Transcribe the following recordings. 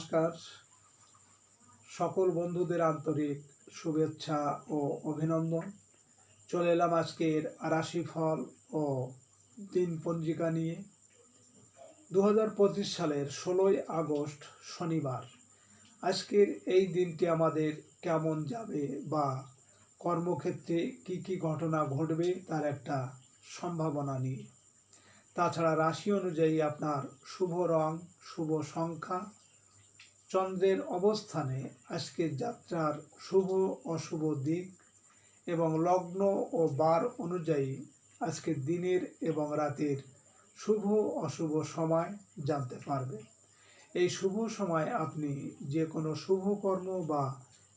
নমস্কার। সকল বন্ধুদের আন্তরিক শুভেচ্ছা ও অভিনন্দন। চলে এলাম আজকের রাশিফল ও দিন পঞ্জিকা নিয়ে। দু সালের ষোলোই আগস্ট শনিবার। আজকের এই দিনটি আমাদের কেমন যাবে বা কর্মক্ষেত্রে কি কি ঘটনা ঘটবে তার একটা সম্ভাবনা নিয়ে। তাছাড়া রাশি অনুযায়ী আপনার শুভ রং, শুভ সংখ্যা চন্দ্রের অবস্থানে আজকের যাত্রার শুভ অশুভ দিক এবং লগ্ন ও বার অনুযায়ী আজকের দিনের এবং রাতের শুভ অশুভ সময় জানতে পারবে। এই শুভ সময় আপনি যে কোনো শুভ কর্ম বা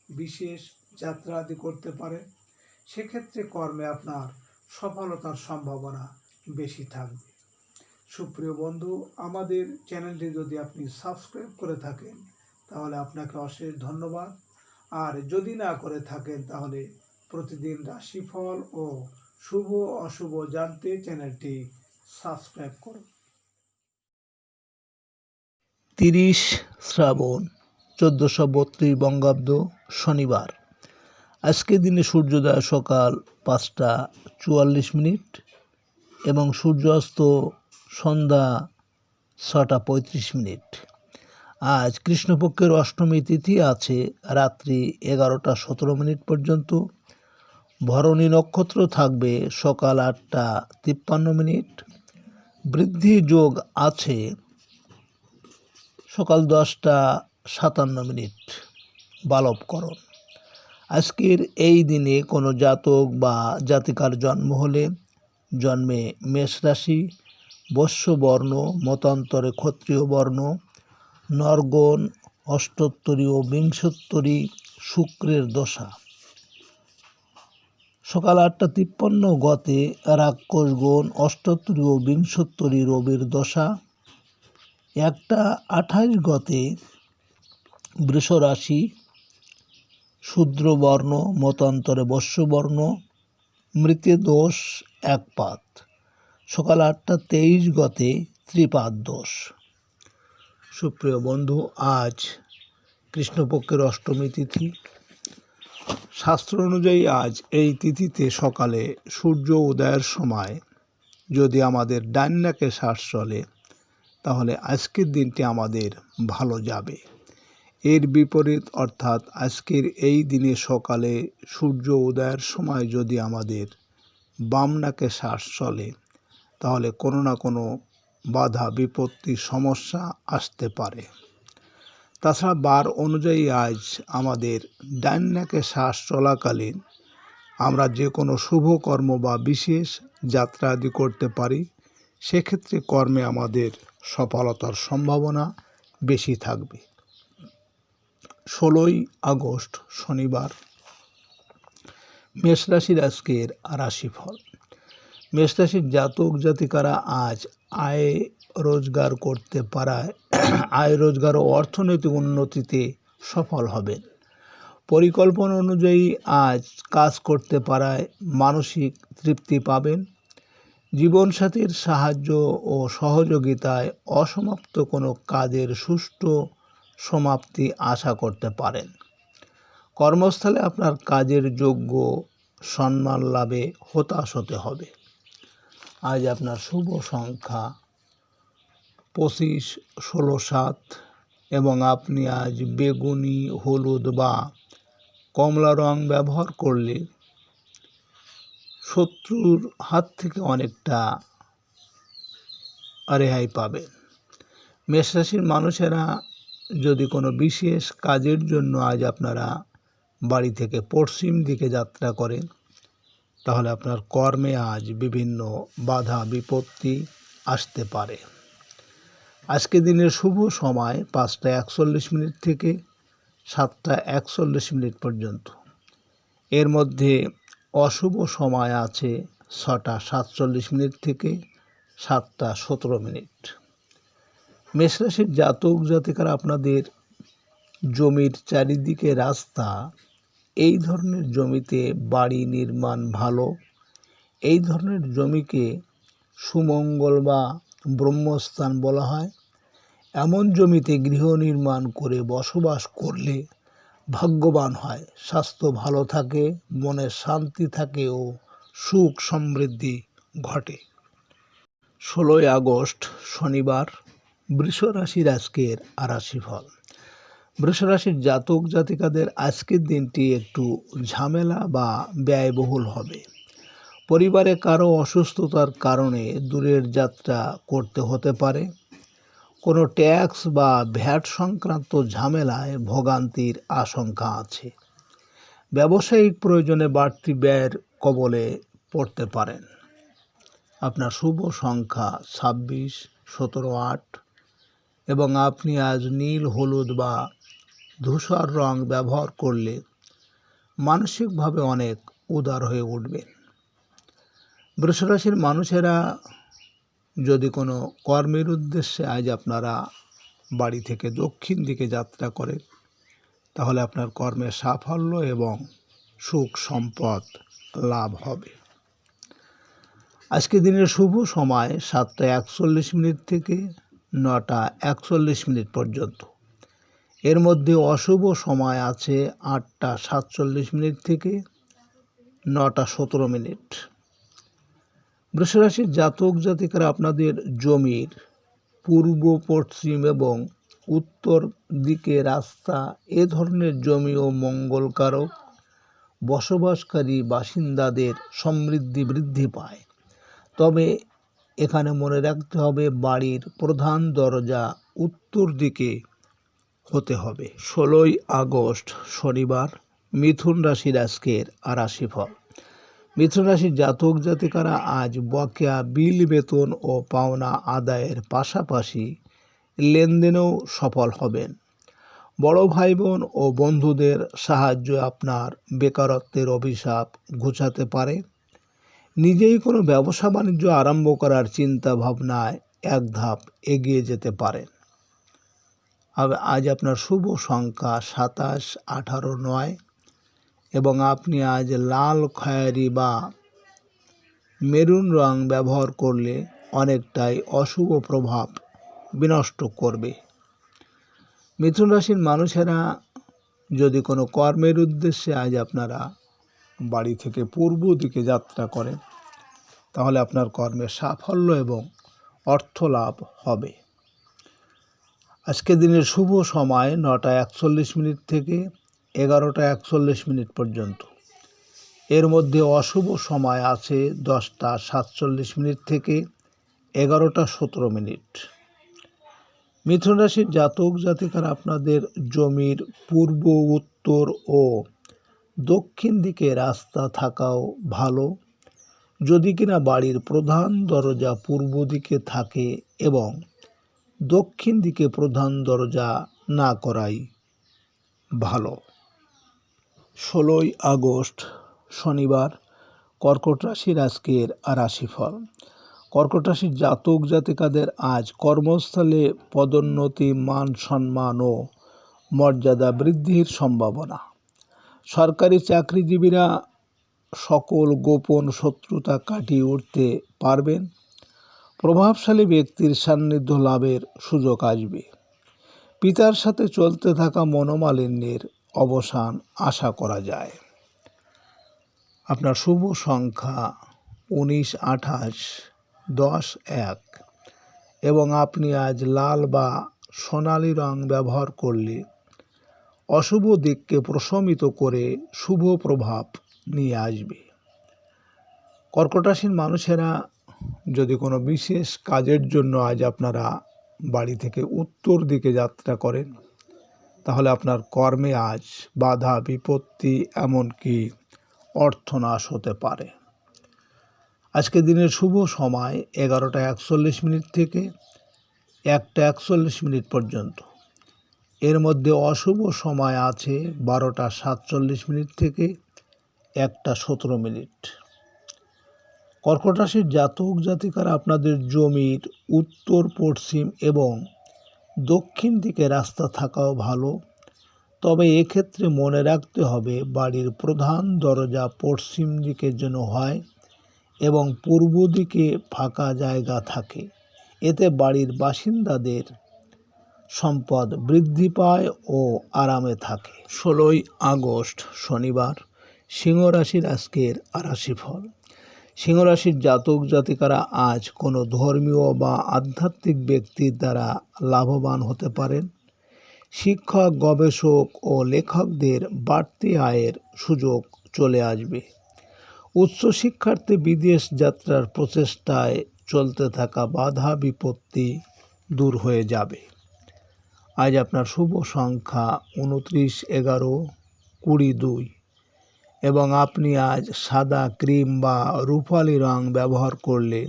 বিশেষ যাত্রা আদি করতে পারেন, সেক্ষেত্রে কর্মে আপনার সফলতার সম্ভাবনা বেশি থাকবে। সুপ্রিয় বন্ধু, আমাদের চ্যানেলটি যদি আপনি সাবস্ক্রাইব করে থাকেন তাহলে আপনাকে অশেষ ধন্যবাদ। আর যদি না করে থাকেন তাহলে প্রতিদিন রাশিফল ও শুভ অশুভ জানতে চ্যানেলটি সাবস্ক্রাইব করুন। তিরিশ শ্রাবণ, চোদ্দোশো বত্রিশ বঙ্গাব্দ শনিবার। আজকের দিনে সূর্যোদয় সকাল পাঁচটা চুয়াল্লিশ মিনিট এবং সূর্যাস্ত সন্ধ্যা ছটা পঁয়ত্রিশ মিনিট। আজ কৃষ্ণপক্ষের অষ্টমী তিথি আছে রাত্রি এগারোটা সতেরো মিনিট পর্যন্ত। ভরণী নক্ষত্র থাকবে সকাল আটটা তিপ্পান্ন মিনিট। বৃদ্ধি যোগ আছে সকাল দশটা সাতান্ন মিনিট। বালবকরণ। আজকের এই দিনে কোনো জাতক বা জাতিকার জন্ম হলে জন্মে মেষ রাশি বর্ণ, মতান্তরে ক্ষত্রিয় বর্ণ নরগণ, অষ্টোত্তরী ও বিংশোত্তরী শুক্রের দশা। সকাল আটটা তিপ্পান্ন গতে রাক্ষসগণ অষ্টোত্তরী ও বিংশোত্তরী রবির দশা। একটা আঠাশ গতে বৃষ রাশি শূদ্রবর্ণ, মতান্তরে বর্ষবর্ণ, মৃতে দোষ একপাত সকাল আটটা তেইশ গতে ত্রিপাদ দোষ। সুপ্রিয় বন্ধু, আজ কৃষ্ণপক্ষের অষ্টমী তিথি। শাস্ত্র অনুযায়ী আজ এই তিথিতে সকালে সূর্য উদয়ের সময় যদি আমাদের ডান নাকে শ্বাস চলে, তাহলে আজকের দিনটি আমাদের ভালো যাবে। এর বিপরীত অর্থাৎ আজকের এই দিনে সকালে সূর্য উদয়ের সময় যদি আমাদের বাম নাকে শ্বাস চলে, তাহলে কোনো না কোনো বাধা, বিপত্তি, সমস্যা আসতে পারে। তাছাড়া বার অনুযায়ী আজ আমাদের ডান নাকে শ্বাস চলাকালীন আমরা যে কোনো শুভ কর্ম বা বিশেষ যাত্রা আদি করতে পারি, সেক্ষেত্রে কর্মে আমাদের সফলতার সম্ভাবনা বেশি থাকবে। ষোলোই আগস্ট, শনিবার, মেষ রাশির আজকের রাশিফল। মেষ রাশির জাতক জাতিকারা আজ আয় রোজগার করতে পারায়, আয় রোজগার ও অর্থনৈতিক উন্নতিতে সফল হবেন। পরিকল্পনা অনুযায়ী আজ কাজ করতে পারায় মানসিক তৃপ্তি পাবেন। জীবনসাথীর সাহায্য ও সহযোগিতায় অসমাপ্ত কোনো কাজের সুষ্ঠু সমাপ্তি আশা করতে পারেন। কর্মস্থলে আপনার কাজের যোগ্য সম্মান লাভে হতাশ হতে হবে। আজ আপনার শুভ সংখ্যা পঁচিশ, ষোলো, সাত এবং আপনি আজ বেগুনি, হলুদ বা কমলা রং ব্যবহার করলে শত্রুর হাত থেকে অনেকটা রেহাই পাবেন। মেষরাশির মানুষেরা যদি কোনো বিশেষ কাজের জন্য আজ আপনারা বাড়ি থেকে পশ্চিম দিকে যাত্রা করেন তাহলে আপনার কর্মে আজ বিভিন্ন বাধা, বিপত্তি আসতে পারে। আজকে দিনের শুভ সময় পাঁচটা একচল্লিশ মিনিট থেকে সাতটা একচল্লিশ মিনিট পর্যন্ত। এর মধ্যে অশুভ সময় আছে ছটা সাতচল্লিশ মিনিট থেকে সাতটা সতেরো মিনিট। মেষরাশির জাতক জাতিকারা আপনাদের জমির চারিদিকে রাস্তা এই ধরনের জমিতে বাড়ি নির্মাণ ভালো? এই ধরনের জমিকে সুমঙ্গল বা ব্রহ্মস্থান বলা হয়। এমন জমিতে গৃহ নির্মাণ করে বসবাস করলে ভাগ্যবান হয়। স্বাস্থ্য ভালো থাকে, মনে শান্তি থাকে ও সুখ সমৃদ্ধি ঘটে। ষোলোই আগস্ট, শনিবার বৃষ রাশির আজকের আরাশি ফল বৃষ রাশির জাতক জাতিকাদের আজকের দিনটি একটু ঝামেলা বা ব্যয়বহুল হবে। পরিবারে কারও অসুস্থতার কারণে দূরের যাত্রা করতে হতে পারে। কোনো ট্যাক্স বা ভ্যাট সংক্রান্ত ঝামেলায় ভোগান্তির আশঙ্কা আছে। ব্যবসায়িক প্রয়োজনে বাড়তি ব্যয়ের কবলে পড়তে পারেন। আপনার শুভ সংখ্যা ছাব্বিশ, সতেরো, আট এবং আপনি আজ নীল, হলুদ বা ধূসর রং ব্যবহার করলে মানসিকভাবে অনেক উদার হয়ে উঠবেন বৃষরাশির মানুষেরা যদি কোনো কর্মের উদ্দেশ্যে আজ আপনারা বাড়ি থেকে দক্ষিণ দিকে যাত্রা করেন, তাহলে আপনার কর্মের সাফল্য এবং সুখ সম্পদ লাভ হবে। আজকে দিনের শুভ সময় সাতটা একচল্লিশ মিনিট থেকে নটা একচল্লিশ মিনিট পর্যন্ত। এর মধ্যে অশুভ সময় আছে আটটা সাতচল্লিশ মিনিট থেকে নটা সতেরো মিনিট। বৃষরাশির জাতক জাতিকারা আপনাদের জমির পূর্ব, পশ্চিম এবং উত্তর দিকে রাস্তা এ ধরনের জমি ও মঙ্গলকারক বসবাসকারী বাসিন্দাদের সমৃদ্ধি বৃদ্ধি পায়। তবে এখানে মনে রাখতে হবে বাড়ির প্রধান দরজা উত্তর দিকে হতে হবে। ষোলোই আগস্ট শনিবার মিথুন রাশির আজকের আরাশি ফল মিথুন রাশির জাতক জাতিকারা আজ বকেয়া বিল বেতন ও পাওনা আদায়ের পাশাপাশি লেনদেনেও সফল হবেন। বড় ভাই বোন ও বন্ধুদের সাহায্য আপনার বেকারত্বের অভিশাপ ঘুচাতে পারে। নিজেই কোনো ব্যবসা বাণিজ্য আরম্ভ করার চিন্তা ভাবনায় এক ধাপ এগিয়ে যেতে পারেন। আজ আপনার শুভ সংখ্যা সাতাশ, আঠারো, নয়। এবং আপনি আজ লাল খয়েরি বা মেরুন রং ব্যবহার করলে অনেকটাই অশুভ প্রভাব বিনষ্ট করবে। মিথুন রাশির মানুষেরা যদি কোনো কর্মের উদ্দেশ্যে আজ আপনারা বাড়ি থেকে পূর্ব দিকে যাত্রা করেন, তাহলে আপনার কর্মের সাফল্য এবং অর্থ লাভ হবে। আজকে দিনের শুভ সময় নটা একচল্লিশ মিনিট থেকে এগারোটা একচল্লিশ মিনিট পর্যন্ত। এর মধ্যে অশুভ সময় আছে দশটা সাতচল্লিশ মিনিট থেকে এগারোটা সতেরো মিনিট। মিথুন রাশির জাতক জাতিকারা আপনাদের জমির পূর্ব, উত্তর ও দক্ষিণ দিকে রাস্তা থাকাও ভালো। যদি কিনা বাড়ির প্রধান দরজা পূর্ব দিকে থাকে এবং দক্ষিণ দিকে প্রধান দরজা না করাই ভালো। ষোলোই আগস্ট, শনিবার, কর্কট রাশির আজকের রাশিফল। কর্কট রাশির জাতক জাতিকাদের আজ কর্মস্থলে পদোন্নতি, মান সম্মান ও মর্যাদা বৃদ্ধির সম্ভাবনা। সরকারি চাকরিজীবীরা সকল গোপন শত্রুতা কাটিয়ে উঠতে পারবেন। প্রভাবশালী ব্যক্তির সান্নিধ্য লাভের সুযোগ আসবে। পিতার সাথে চলতে থাকা মনোমালিন্যের অবসান আশা করা যায়। আপনার শুভ সংখ্যা উনিশ, আঠাশ, দশ, এক এবং আপনি আজ লাল বা সোনালি রং ব্যবহার করলে অশুভ দিককে প্রশমিত করে শুভ প্রভাব নিয়ে আসবে। কর্কটাসীন মানুষেরা যদি কোনো বিশেষ কাজের জন্য আজ আপনারা বাড়ি থেকে উত্তর দিকে যাত্রা করেন, তাহলে আপনার কর্মে আজ বাধা, বিপত্তি এমনকি অর্থনাশ হতে পারে। আজকে দিনের শুভ সময় এগারোটা একচল্লিশ মিনিট থেকে একটা একচল্লিশ মিনিট পর্যন্ত। এর মধ্যে অশুভ সময় আছে বারোটা সাতচল্লিশ মিনিট থেকে একটা সতেরো মিনিট। কর্কট রাশির জাতক জাতিকারা আপনাদের জমির উত্তর, পশ্চিম এবং দক্ষিণ দিকে রাস্তা থাকাও ভালো। তবে এক্ষেত্রে মনে রাখতে হবে, বাড়ির প্রধান দরজা পশ্চিম দিকের জন্য হয় এবং পূর্ব দিকে ফাঁকা জায়গা থাকে। এতে বাড়ির বাসিন্দাদের সম্পদ বৃদ্ধি পায় ও আরামে থাকে। ষোলোই আগস্ট শনিবার, সিংহ রাশির আজকের রাশিফল সিংহ রাশির জাতক জাতিকারা আজ কোনো ধর্মীয় বা আধ্যাত্মিক ব্যক্তির দ্বারা লাভবান হতে পারেন। শিক্ষক গবেষক ও লেখকদের বাড়তি আয়ের সুযোগ চলে আসবে। উচ্চশিক্ষার্থী বিদেশ যাত্রার প্রচেষ্টায় চলতে থাকা বাধা বিপত্তি দূর হয়ে যাবে। আজ আপনার শুভ সংখ্যা উনত্রিশ, এগারো, কুড়ি, দুই। এবং আপনি আজ সাদা ক্রিম বা রূপালি রং ব্যবহার করলে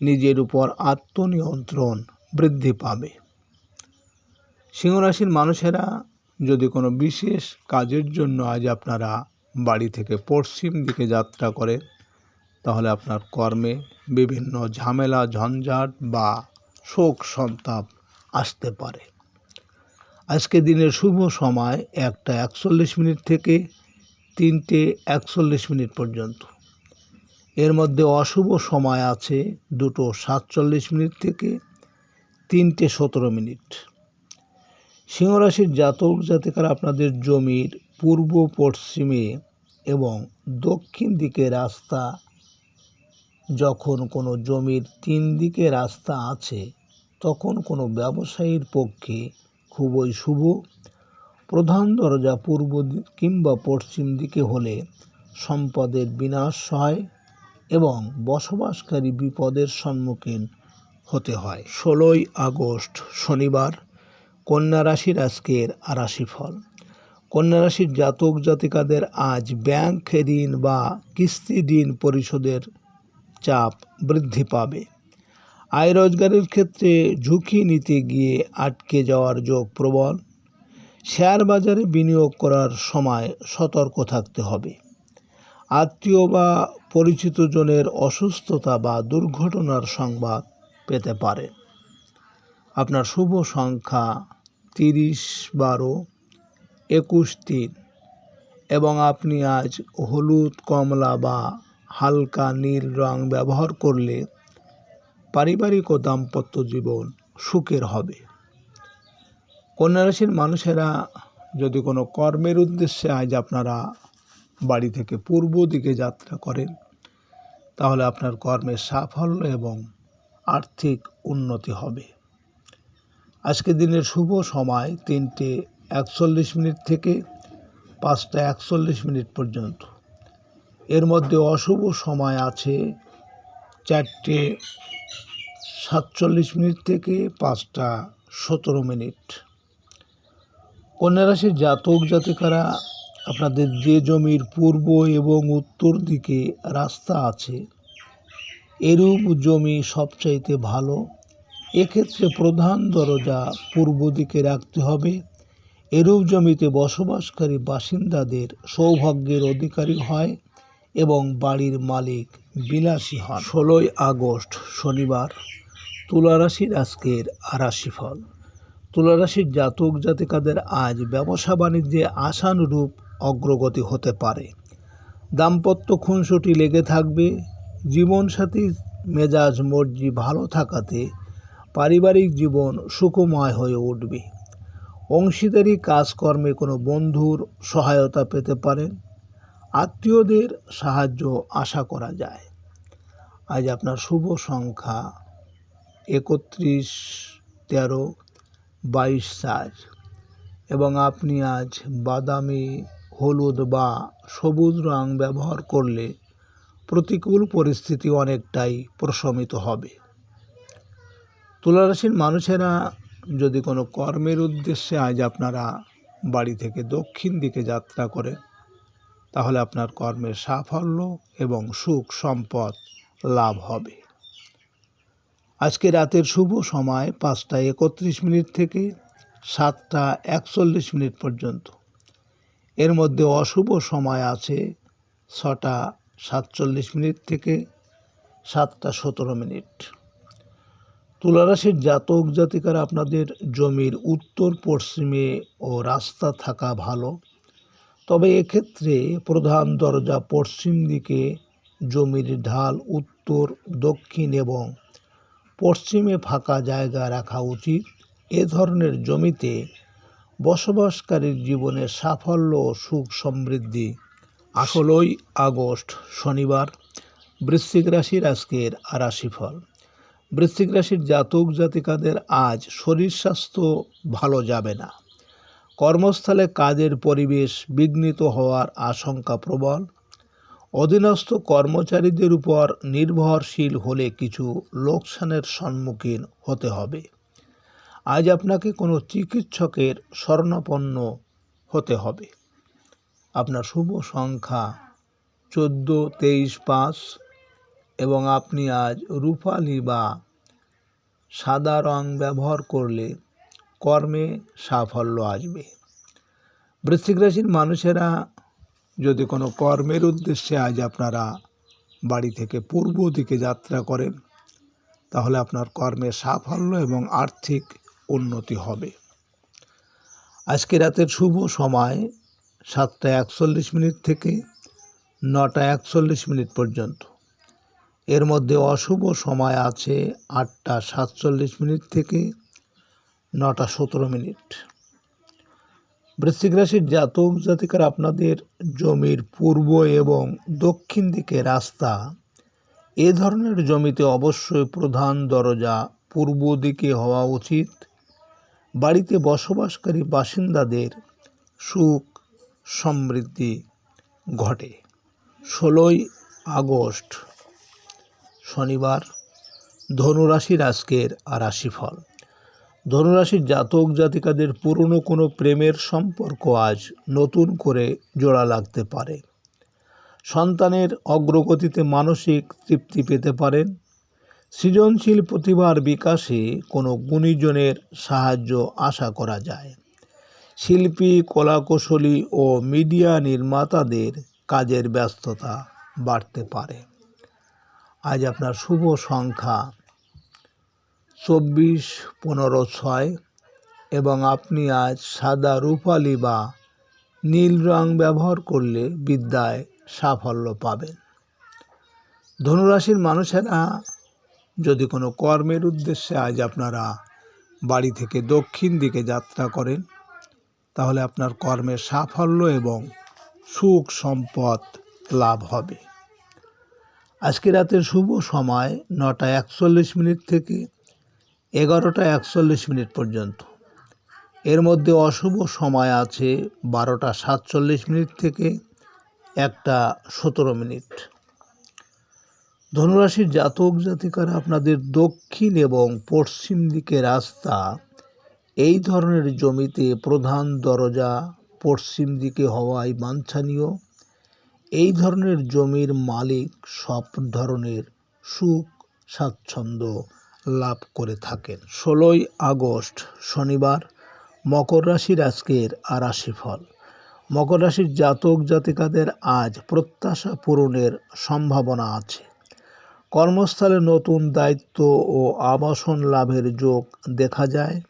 নিজের উপর আত্মনিয়ন্ত্রণ বৃদ্ধি পাবে। সিংহরাশির মানুষেরা যদি কোনো বিশেষ কাজের জন্য আজ আপনারা বাড়ি থেকে পশ্চিম দিকে যাত্রা করেন তাহলে আপনার কর্মে বিভিন্ন ঝামেলা, ঝঞ্ঝাট বা শোক সন্তাপ আসতে পারে। আজকে দিনের শুভ সময় একটা একচল্লিশ মিনিট থেকে তিনটে একচল্লিশ মিনিট পর্যন্ত। এর মধ্যে অশুভ সময় আছে দুটো সাতচল্লিশ মিনিট থেকে তিনটে সতেরো মিনিট। সিংহরাশির জাতক জাতিকারা আপনাদের জমির পূর্ব পশ্চিমে এবং দক্ষিণ দিকে রাস্তা, যখন কোনো জমির তিন দিকে রাস্তা আছে, তখন কোনো ব্যবসায়ীর পক্ষে খুবই শুভ। প্রধান দরজা পূর্ব কিংবা পশ্চিম দিকে হলে সম্পদের বিনাশ হয় এবং বসবাসকারী বিপদের সম্মুখীন হতে হয়। ষোলোই আগস্ট, শনিবার, কন্যা রাশির আজকের রাশিফল কন্যা রাশির জাতক জাতিকাদের আজ ব্যাংক ঋণ বা কিস্তি ঋণ পরিশোধের চাপ বৃদ্ধি পাবে। আয় রোজগারের ক্ষেত্রে ঝুঁকি নিতে গিয়ে আটকে যাওয়ার যোগ প্রবল। শেয়ার বাজারে বিনিয়োগ করার সময় সতর্ক থাকতে হবে। আত্মীয় বা পরিচিত জনের অসুস্থতা বা দুর্ঘটনার সংবাদ পেতে পারে। আপনার শুভ সংখ্যা তিরিশ, বারো, একুশ, তিন এবং আপনি আজ হলুদ, কমলা বা হালকা নীল রং ব্যবহার করলে পারিবারিক ও দাম্পত্য জীবন সুখের হবে। কন্যা রাশির মানুষেরা যদি কোনো কর্মের উদ্দেশ্যে আজ আপনারা বাড়ি থেকে পূর্ব দিকে যাত্রা করেন, তাহলে আপনার কর্মের সাফল্য এবং আর্থিক উন্নতি হবে। আজকে দিনের শুভ সময় তিনটে একচল্লিশ মিনিট থেকে পাঁচটা একচল্লিশ মিনিট পর্যন্ত। এর মধ্যে অশুভ সময় আছে চারটে সাতচল্লিশ মিনিট থেকে পাঁচটা সতেরো মিনিট। কন্যা রাশির জাতক জাতিকারা আপনাদের যে জমির পূর্ব এবং উত্তর দিকে রাস্তা আছে, এরূপ জমি সবচাইতে ভালো। এক্ষেত্রে প্রধান দরজা পূর্ব দিকে রাখতে হবে। এরূপ জমিতে বসবাসকারী বাসিন্দাদের সৌভাগ্যের অধিকারী হয় এবং বাড়ির মালিক বিলাসী হন। ষোলোই আগস্ট, শনিবার, তুলারাশির আজকের রাশিফল তুলারাশির জাতক জাতিকাদের আজ ব্যবসা বাণিজ্যে আশানুরূপ অগ্রগতি হতে পারে। দাম্পত্য খুনসুটি লেগে থাকবে জীবনসাথীর মেজাজ মর্জি ভালো থাকাতে পারিবারিক জীবন সুখময় হয়ে উঠবে। অংশীদারি কাজকর্মে কোনো বন্ধুর সহায়তা পেতে পারেন, আত্মীয়দের সাহায্য আশা করা যায়। আজ আপনার শুভ সংখ্যা একত্রিশ তেরো বাইশ চার এবং আপনি আজ বাদামি, হলুদ বা সবুজ রং ব্যবহার করলে প্রতিকূল পরিস্থিতি অনেকটাই প্রশমিত হবে। তুলারাশির মানুষেরা যদি কোনো কর্মের উদ্দেশ্যে আজ আপনারা বাড়ি থেকে দক্ষিণ দিকে যাত্রা করেন, তাহলে আপনার কর্মের সাফল্য এবং সুখ সম্পদ লাভ হবে। আজকে রাতের শুভ সময় পাঁচটা একত্রিশ মিনিট থেকে সাতটা একচল্লিশ মিনিট পর্যন্ত। এর মধ্যে অশুভ সময় আছে ছটা সাতচল্লিশ মিনিট থেকে সাতটা সতেরো মিনিট। তুলারাশির জাতক জাতিকারা আপনাদের জমির উত্তর, পশ্চিমে ও রাস্তা থাকা ভালো। তবে এক্ষেত্রে প্রধান দরজা পশ্চিম দিকে জমির ঢাল উত্তর, দক্ষিণ এবং পশ্চিমে ফাঁকা জায়গা রাখা উচিত। এ ধরনের জমিতে বসবাসকারীর জীবনে সাফল্য ও সুখ সমৃদ্ধি। ষোলোই আগস্ট, শনিবার, বৃশ্চিক রাশির আজকের রাশিফল। বৃশ্চিক রাশির জাতক জাতিকাদের আজ শরীর স্বাস্থ্য ভালো যাবে না। কর্মস্থলে কাজের পরিবেশ বিঘ্নিত হওয়ার আশঙ্কা প্রবল। অধীনস্থ কর্মচারীদের উপর নির্ভরশীল হলে কিছু লোকসানের সম্মুখীন হতে হবে। আজ আপনাকে কোনো চিকিৎসকের স্বর্ণাপন্ন হতে হবে। আপনার শুভ সংখ্যা চোদ্দ, তেইশ, পাঁচ এবং আপনি আজ রূপালি বা সাদা রং ব্যবহার করলে কর্মে সাফল্য আসবে। বৃশ্চিক রাশির মানুষেরা যদি কোনো কর্মের উদ্দেশ্যে আজ আপনারা বাড়ি থেকে পূর্ব দিকে যাত্রা করেন, তাহলে আপনার কর্মে সাফল্য এবং আর্থিক উন্নতি হবে। আজকে রাতের শুভ সময় সাতটা একচল্লিশ মিনিট থেকে নটা একচল্লিশ মিনিট পর্যন্ত। এর মধ্যে অশুভ সময় আছে আটটা সাতচল্লিশ মিনিট থেকে নটা সতেরো মিনিট। বৃশ্চিক রাশির জাতক জাতিকার আপনাদের জমির পূর্ব এবং দক্ষিণ দিকে রাস্তা, এ ধরনের জমিতে অবশ্যই প্রধান দরজা পূর্ব দিকে হওয়া উচিত। বাড়িতে বসবাসকারী বাসিন্দাদের সুখ সমৃদ্ধি ঘটে। ষোলোই আগস্ট, শনিবার, ধনুরাশির আজকের রাশিফল। ধনুরাশির জাতক জাতিকাদের পুরনো কোনো প্রেমের সম্পর্ক আজ নতুন করে জোড়া লাগতে পারে। সন্তানের অগ্রগতিতে মানসিক তৃপ্তি পেতে পারেন। সৃজনশীল প্রতিভার বিকাশে কোনো গুণীজনের সাহায্য আশা করা যায়। শিল্পী, কলাকুশলী ও মিডিয়া নির্মাতাদের কাজের ব্যস্ততা বাড়তে পারে। আজ আপনার শুভ সংখ্যা চব্বিশ পনেরো ছয় এবং আপনি আজ সাদা রূপালি বা নীল রং ব্যবহার করলে বিদ্যায় সাফল্য পাবেন। ধনুরাশির মানুষেরা, যদি কোনো কর্মের উদ্দেশ্যে আজ আপনারা বাড়ি থেকে দক্ষিণ দিকে যাত্রা করেন, তাহলে আপনার কর্মের সাফল্য এবং সুখ সম্পদ লাভ হবে। আজকে রাতের শুভ সময় নটা একচল্লিশ মিনিট থেকে এগারোটা একচল্লিশ মিনিট পর্যন্ত। এর মধ্যে অশুভ সময় আছে বারোটা সাতচল্লিশ মিনিট থেকে একটা সতেরো মিনিট। ধনুরাশির জাতক জাতিকারা আপনাদের দক্ষিণ এবং পশ্চিম দিকে রাস্তা, এই ধরনের জমিতে প্রধান দরজা পশ্চিম দিকে হওয়ায় বাঞ্ছনীয়। এই ধরনের জমির মালিক সব ধরনের সুখ, স্বাচ্ছন্দ্য লাভ করে থাকেন। ষোলোই আগস্ট, শনিবার, মকর রাশির আজকের রাশিফল মকর রাশির জাতক জাতিকাদের আজ প্রত্যাশা পূরণের সম্ভাবনা আছে। কর্মস্থলে নতুন দায়িত্ব ও আবাসন লাভের যোগ দেখা যায়।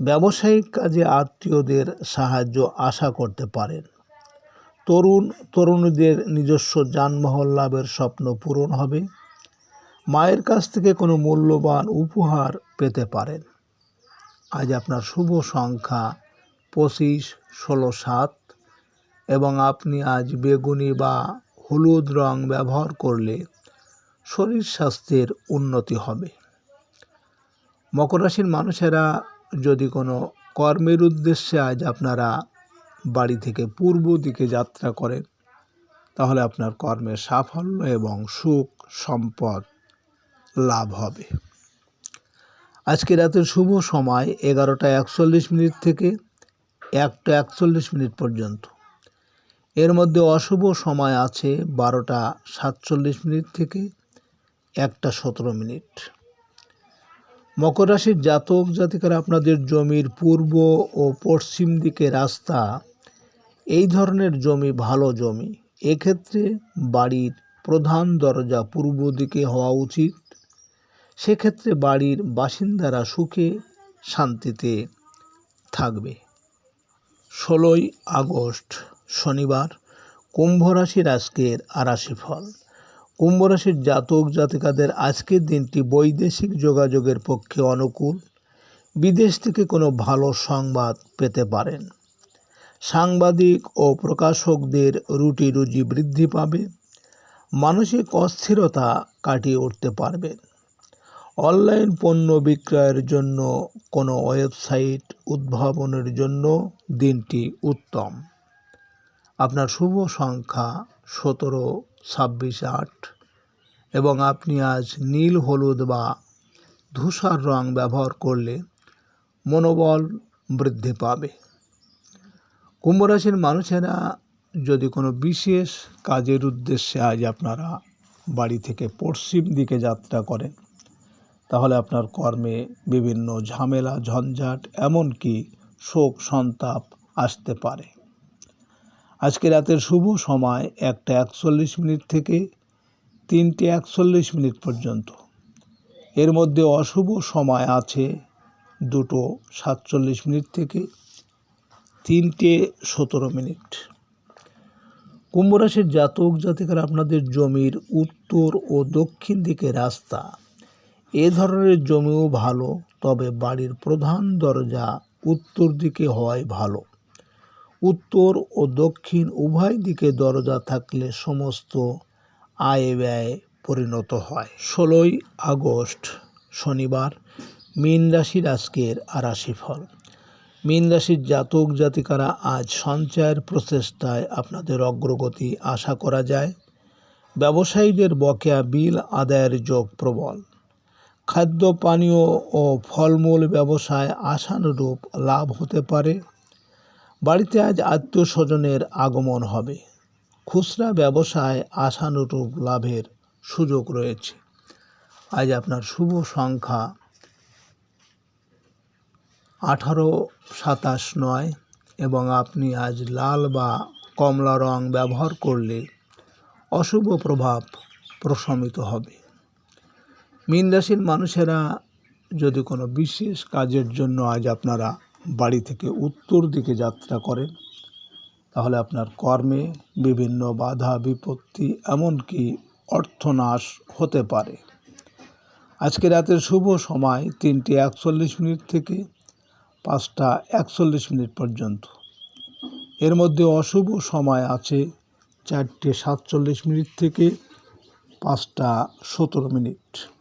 ব্যবসায়িক কাজে আত্মীয়দের সাহায্য আশা করতে পারেন। তরুণ, তরুণীদের নিজস্ব যানবাহন লাভের স্বপ্ন পূরণ হবে। মায়ের কাছ থেকে কোনো মূল্যবান উপহার পেতে পারেন। আজ আপনার শুভ সংখ্যা পঁচিশ, ষোলো, সাত এবং আপনি আজ বেগুনি বা হলুদ রং ব্যবহার করলে শরীর স্বাস্থ্যের উন্নতি হবে। মকর রাশির মানুষেরা যদি কোনো কর্মের উদ্দেশ্যে আজ আপনারা বাড়ি থেকে পূর্ব দিকে যাত্রা করেন, তাহলে আপনার কর্মের সাফল্য এবং সুখ, সম্পদ লাভ হবে। আজকে রাতের শুভ সময় এগারোটা একচল্লিশ মিনিট থেকে একটা একচল্লিশ মিনিট পর্যন্ত। এর মধ্যে অশুভ সময় আছে বারোটা সাতচল্লিশ মিনিট থেকে একটা সতেরো মিনিট। মকর রাশির জাতক জাতিকারা আপনাদের জমির পূর্ব ও পশ্চিম দিকে রাস্তা, এই ধরনের জমি ভালো জমি। এক্ষেত্রে বাড়ির প্রধান দরজা পূর্ব দিকে হওয়া উচিত। সেক্ষেত্রে বাড়ির বাসিন্দারা সুখে শান্তিতে থাকবে। ষোলোই আগস্ট, শনিবার, কুম্ভ রাশির আজকের আরাশি ফল কুম্ভ রাশির জাতক জাতিকাদের আজকের দিনটি বৈদেশিক যোগাযোগের পক্ষে অনুকূল। বিদেশ থেকে কোনো ভালো সংবাদ পেতে পারেন। সাংবাদিক ও প্রকাশকদের রুটি রুজি বৃদ্ধি পাবে। মানসিক অস্থিরতা কাটিয়ে উঠতে পারবেন। অনলাইন পণ্য বিক্রয়ের জন্য কোনো ওয়েবসাইট উদ্ভাবনের জন্য দিনটি উত্তম। আপনার শুভ সংখ্যা সতেরো, ছাব্বিশ, আট এবং আপনি আজ নীল, হলুদ বা ধূসর রং ব্যবহার করলে মনোবল বৃদ্ধি পাবে। কুম্ভ রাশির মানুষেরা যদি কোনো বিশেষ কাজের উদ্দেশ্যে আজ আপনারা বাড়ি থেকে পশ্চিম দিকে যাত্রা করেন তাহলে আপনার কর্মে বিভিন্ন ঝামেলা, ঝঞ্ঝাট, এমনকি শোক, সন্তাপ আসতে পারে। আজকে রাতের শুভ সময় একটা একচল্লিশ মিনিট থেকে তিনটে একচল্লিশ মিনিট পর্যন্ত। এর মধ্যে অশুভ সময় আছে দুটো সাতচল্লিশ মিনিট থেকে তিনটে সতেরো মিনিট। কুম্ভ রাশির জাতক জাতিকারা আপনাদের জমির উত্তর ও দক্ষিণ দিকে রাস্তা এ ধরনের জমিও ভালো, তবে বাড়ির প্রধান দরজা উত্তর দিকে হওয়াই ভালো। উত্তর ও দক্ষিণ উভয় দিকে দরজা থাকলে সমস্ত আয় ব্যয় পরিণত হয়। ষোলোই আগস্ট, শনিবার, মীন রাশির আজকের আরাশি ফল মীন রাশির জাতক জাতিকারা আজ সঞ্চয়ের প্রচেষ্টায় আপনাদের অগ্রগতি আশা করা যায়। ব্যবসায়ীদের বকেয়া বিল আদায়ের যোগ প্রবল। খাদ্য, পানীয় ও ফলমূল ব্যবসায় আশানুরূপ লাভ হতে পারে। বাড়িতে আজ আত্মীয় স্বজনের আগমন হবে। খুচরা ব্যবসায় আশানুরূপ লাভের সুযোগ রয়েছে। আজ আপনার শুভ সংখ্যা আঠারো, সাতাশ, নয় এবং আপনি আজ লাল বা কমলা রং ব্যবহার করলে অশুভ প্রভাব প্রশমিত হবে। মীন রাশির মানুষেরা যদি কোনো বিশেষ কাজের জন্য আজ আপনারা বাড়ি থেকে উত্তর দিকে যাত্রা করেন, তাহলে আপনার কর্মে বিভিন্ন বাধা, বিপত্তি, এমনকি অর্থনাশ হতে পারে। আজকে রাতের শুভ সময় তিনটে একচল্লিশ মিনিট থেকে পাঁচটা একচল্লিশ মিনিট পর্যন্ত। এর মধ্যে অশুভ সময় আছে চারটে সাতচল্লিশ মিনিট থেকে পাঁচটা সতেরো মিনিট।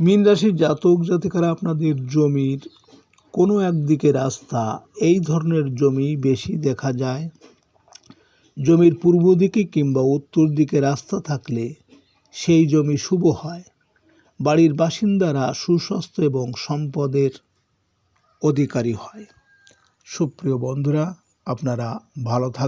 মীন রাশির জাতক জাতিকারা আপনাদের জমির কোনো একদিকে রাস্তা, এই ধরনের জমি বেশি দেখা যায়। জমির পূর্ব দিকে কিংবা উত্তর দিকে রাস্তা থাকলে সেই জমি শুভ হয়। বাড়ির বাসিন্দারা সুস্বাস্থ্য এবং সম্পদের অধিকারী হয়। সুপ্রিয় বন্ধুরা, আপনারা ভালো থাকবেন